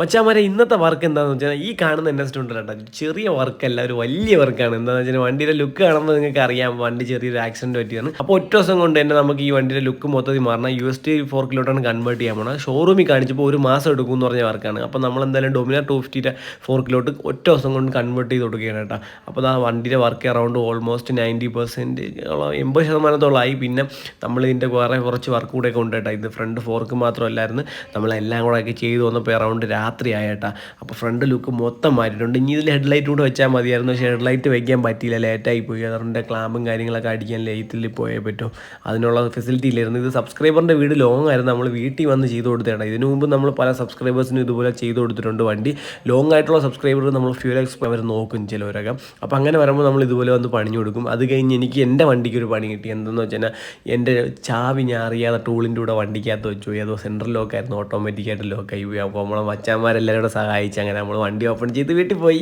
മച്ചാമാരെ ഇന്നത്തെ വർക്ക് എന്താണെന്ന് വെച്ചാൽ ഈ കാണുന്ന എസ് ഉണ്ടല്ലോ ചെറിയ വർക്കല്ല ഒരു വലിയ വർക്കാണ് എന്താണെന്ന് വെച്ചാൽ വണ്ടിയുടെ ലുക്ക് കാണുമ്പോൾ നിങ്ങൾക്ക് അറിയാം വണ്ടി ചെറിയൊരു ആക്സിഡന്റ് പറ്റിയാണ് അപ്പോൾ ഒറ്റ ദിവസം കൊണ്ട് തന്നെ നമുക്ക് ഈ വണ്ടിയുടെ ലുക്ക് മൊത്തത്തിൽ മാറണം. യു എസ് ടി ഫോർക്കിലോട്ടാണ് കൺവേർട്ട് ചെയ്യാൻ പോകണം ഷോറൂമിൽ കാണിച്ചപ്പോൾ ഒരു മാസം എടുക്കും എന്ന് പറഞ്ഞ വർക്കാണ് അപ്പോൾ നമ്മൾ എന്തായാലും ഡൊമിനാർ ടു ഫിഫ്റ്റിയുടെ ഫോർക്കിലോട്ട് ഒറ്റ ദിവസം കൊണ്ട് കൺവേർട്ട് ചെയ്ത് കൊടുക്കുകയാണ് കേട്ടോ. അപ്പോൾ ആ വണ്ടിയുടെ work around almost ninety percent എൺപത് ശതമാനത്തോളമായി പിന്നെ നമ്മൾ ഇതിന്റെ വേറെ കുറച്ച് വർക്ക് കൂടെ ഒക്കെ ഉണ്ട് കേട്ടോ. ഇത് ഫ്രണ്ട് ഫോർക്ക് മാത്രമല്ലായിരുന്നു. നമ്മളെല്ലാം കൂടെ ഒക്കെ ചെയ്തു വന്നപ്പോൾ അറൗണ്ട് രാത്രി ആയേട്ടാ അപ്പോൾ ഫ്രണ്ട് ലുക്ക് മൊത്തം മാറ്റിയിട്ടുണ്ട്. ഇനി ഇതിൽ ഹെഡ്ലൈറ്റ് കൂടെ വെച്ചാൽ മതിയായിരുന്നു. പക്ഷേ ഹെഡ്ലൈറ്റ് വെക്കാൻ പറ്റിയില്ല. ലേറ്റായി പോയി. അതുകൊണ്ട് ക്ലാമ്പും കാര്യങ്ങളൊക്കെ അടിക്കാൻ ലേറ്റിൽ പോയേ പറ്റും. അതിനുള്ള ഫെസിലിറ്റി ഇല്ലായിരുന്നു. ഇത് സബ്സ്ക്രൈബറിന്റെ വീട് ലോങ് ആയിരുന്നു. നമ്മൾ വീട്ടിൽ വന്ന് ചെയ്ത് കൊടുത്തേണ്ട ഇതിനു മുമ്പ് നമ്മൾ പല സബ്സ്ക്രൈബേഴ്സിനും ഇതുപോലെ ചെയ്ത് കൊടുത്തിട്ടുണ്ട് വണ്ടി. ലോങ് ആയിട്ടുള്ള സബ്സ്ക്രൈബർ നമ്മൾ ഫ്യൂൽ എക്സ്പോ അവർ നോക്കും ചിലവരൊക്കെ. അപ്പോൾ അങ്ങനെ വരുമ്പോൾ നമ്മൾ ഇതുപോലെ വന്ന് പണിഞ്ഞു കൊടുക്കും. അത് കഴിഞ്ഞ് എനിക്ക് എന്റെ വണ്ടിക്ക് ഒരു പണി കിട്ടി. എന്തെന്ന് വെച്ചാൽ എന്റെ ചാവി ഞാൻ അറിയാതെ ടൂളിന്റെ കൂടെ വണ്ടിക്കകത്ത് വെച്ചു അതോ സെൻട്രൽ ലോക്കായിരുന്നു ഓട്ടോമാറ്റിക്കായിട്ട് ലോക്കായി പോയി. അപ്പോൾ നമ്മളെ മച്ചാന്മാരെല്ലാവരും കൂടെ സഹായിച്ച് അങ്ങനെ നമ്മൾ വണ്ടി ഓപ്പൺ ചെയ്ത് വീട്ടിൽ പോയി.